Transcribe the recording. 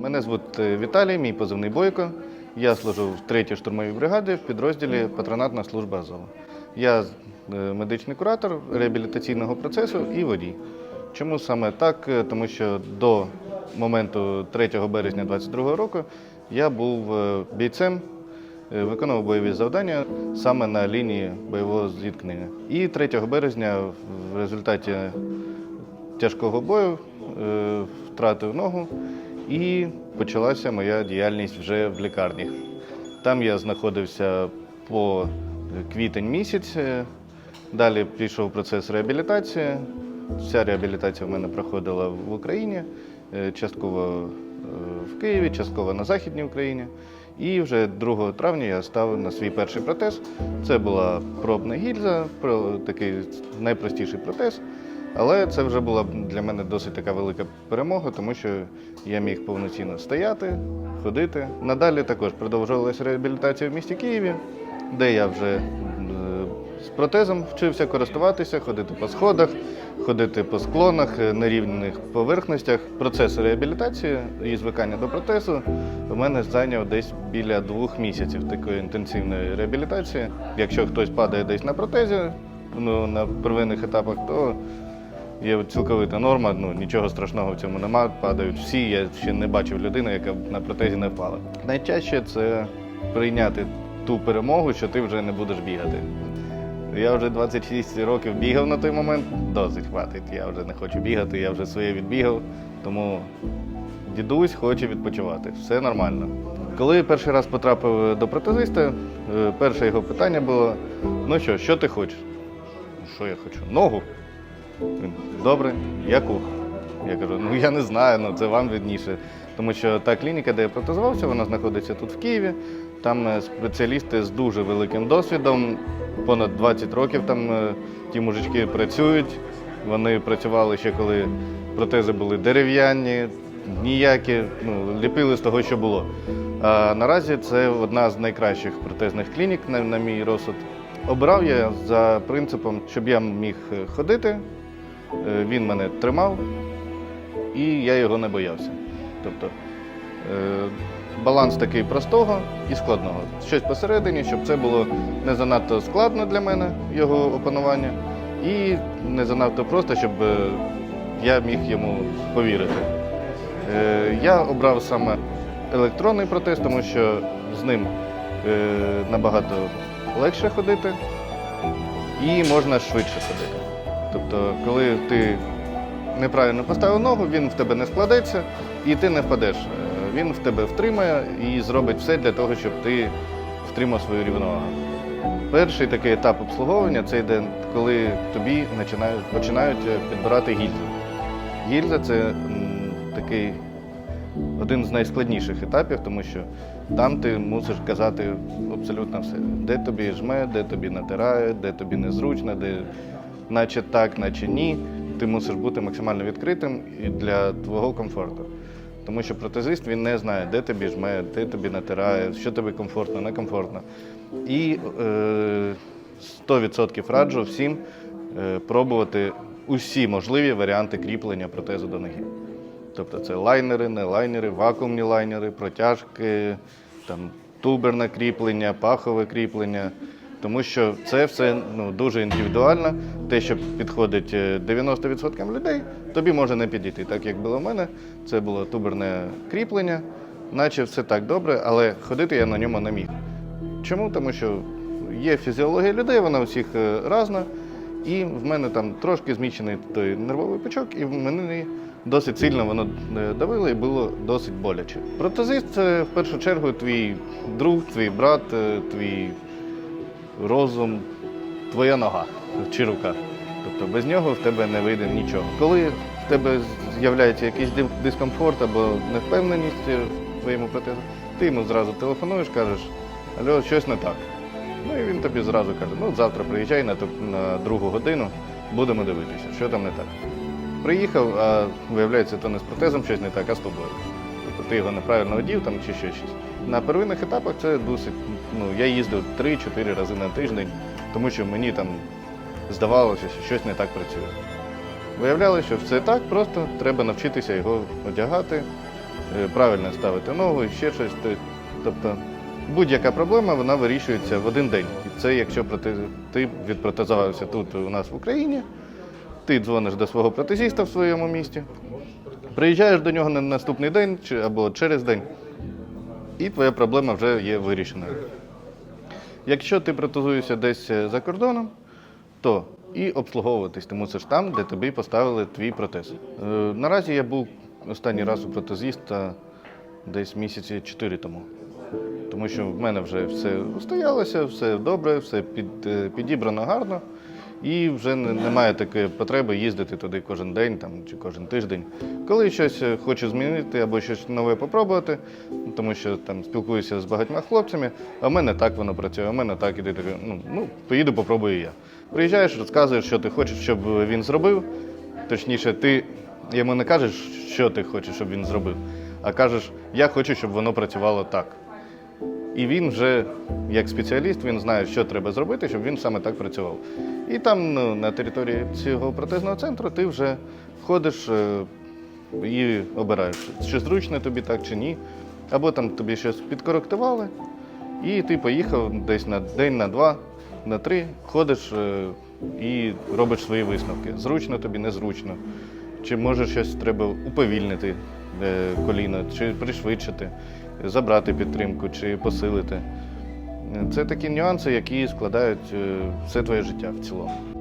Мене звуть е, Віталій, мій позивний Бойко. Я служу в 3-й штурмовій бригаді в підрозділі Патронатна служба Азова. Я е, медичний куратор реабілітаційного процесу і водій. Чому саме так? Е, Тому що до моменту 3 березня 2022 року я був бійцем, виконував бойові завдання саме на лінії бойового зіткнення. І 3 березня в результаті тяжкого бою втратив ногу і почалася моя діяльність вже в лікарні. Там я знаходився по квітень місяць. Далі пішов процес реабілітації. Вся реабілітація в мене проходила в Україні, е, частково е, в Києві, частково на Західній Україні. І вже 2 травня я став на свій перший протез. Це була пробна гільза, такий найпростіший протез. Але це вже була для мене досить така велика перемога, тому що я міг повноцінно стояти, ходити. Надалі також продовжувалася реабілітація в місті Києві, де я вже е, з протезом вчився користуватися, ходити по сходах, ходити по склонах, е, на рівних поверхностях. Процес реабілітації і звикання до протезу в мене зайняв десь біля двох місяців такої інтенсивної реабілітації. Якщо хтось падає десь на протезі, ну, на первинних етапах, то Є цілковита норма, ну нічого страшного в цьому нема. Падають всі. Я ще не бачив людини, яка на протезі не впала. Найтяжче це прийняти ту перемогу, що ти вже не будеш бігати. Я вже 26 років бігав на той момент, досить хватить. Я вже не хочу бігати, я вже своє відбігав, тому дідусь хоче відпочивати. Все нормально. Коли перший раз потрапив до протезиста, е, перше його питання було: ну що, що ти хочеш? Що я хочу? Ногу. Він, Добре, яку? Я кажу, ну я не знаю, ну це вам видніше. Тому що та клініка, де я протезувався, вона знаходиться тут в Києві. Там е, спеціалісти з дуже великим досвідом, понад 20 років там е, ті мужички працюють. Вони працювали ще коли протези були дерев'яні, ніякі, ну, ліпили з того, що було. А наразі це одна з найкращих протезних клінік, на, на мій розсуд. Обирав я за принципом, щоб я міг е, ходити, Він мене тримав, і я його не боявся. Тобто е, баланс такий простого і складного. Щось посередині, щоб це було не занадто складно для мене, його опанування, і не занадто просто, щоб е, я міг йому повірити. Е, Я обрав саме електронний протез, тому що з ним е, набагато легше ходити і можна швидше ходити. Тобто, коли ти неправильно поставив ногу, він в тебе не складеться і ти не впадеш. Е, Він в тебе втримає і зробить все для того, щоб ти втримав свою рівновагу. Перший такий етап обслуговування це йде, коли тобі починають, починають е, підбирати гільзу. Гільза це такий один з найскладніших етапів, тому що там ти мусиш казати абсолютно все. Де тобі жме, де тобі натирає, де тобі незручно, де наче так, наче ні. Ти мусиш бути максимально відкритим і для твого комфорту. Тому що протезист він не знає, де тобі жме, де тобі натирає, що тобі комфортно, некомфортно. І е, 100% раджу всім е, пробувати усі можливі варіанти кріплення протезу до ноги. Тобто це лайнери, не лайнери, вакуумні лайнери, протяжки, там, туберне кріплення, пахове кріплення. Тому що це все ну, дуже індивідуально. Те, що підходить е, 90% людей, тобі може не підійти. Так як було в мене, це було туберне кріплення, наче все так добре, але ходити я на ньому не міг. Чому? Тому що є фізіологія людей, вона всіх е, разна. І в мене там трошки зміщений той нервовий пучок, і в мене досить сильно воно е, давило і було досить боляче. Протезист це в першу чергу твій друг, твій брат, е, твій розум, твоя нога чи рука. Тобто без нього в тебе не вийде нічого. Коли в тебе з'являється якийсь дискомфорт або невпевненість в твоєму протезу, ти йому зразу телефонуєш, кажеш, алло, щось не так. Ну і він тобі зразу каже, ну завтра приїжджай на, на другу годину, будемо дивитися, що там не так. Приїхав, а виявляється, то не з протезом щось не так, а з тобою. Тобто ти його неправильно одів там чи ще щось. На первинних етапах це досить. Ну, я їздив 3-4 рази на тиждень, тому що мені там здавалося, що щось не так працює. Виявлялося, що все так, просто треба навчитися його одягати, е, правильно ставити ногу, і ще щось. Тобто будь-яка проблема вона вирішується в один день. І це якщо ти відпротезувався тут у нас в Україні, ти дзвониш до свого протезіста в своєму місті, приїжджаєш до нього на наступний день або через день, і твоя проблема вже є вирішеною. Якщо ти протезуєшся десь е, за кордоном, то і обслуговуватись ти мусиш там, де тобі поставили твій протез. Е, наразі я був останній раз у протезіста десь місяці 4 тому. Тому що в мене вже все устоялося, все добре, все під, е, підібрано гарно. І вже немає такої потреби їздити туди кожен день там, чи кожен тиждень. Коли щось е, хочу змінити або щось нове попробувати, тому що там спілкуюся з багатьма хлопцями, а в мене так воно працює, а в мене так іде. Ну, ну, поїду, попробую я. Приїжджаєш, розказуєш, що ти хочеш, щоб він зробив. Точніше, ти йому не кажеш, що ти хочеш, щоб він зробив, а кажеш, я хочу, щоб воно працювало так. І він вже, як спеціаліст, він знає, що треба зробити, щоб він саме так працював. І там ну, на території цього протезного центру ти вже ходиш е, і обираєш, чи зручно тобі так, чи ні. Або там тобі щось підкоректували, і ти поїхав десь на день, на два, на три, ходиш е, і робиш свої висновки. Зручно тобі, незручно. Чи може щось треба уповільнити е, коліно, чи пришвидшити, забрати підтримку, чи посилити. Це такі нюанси, які складають е, все твоє життя в цілому.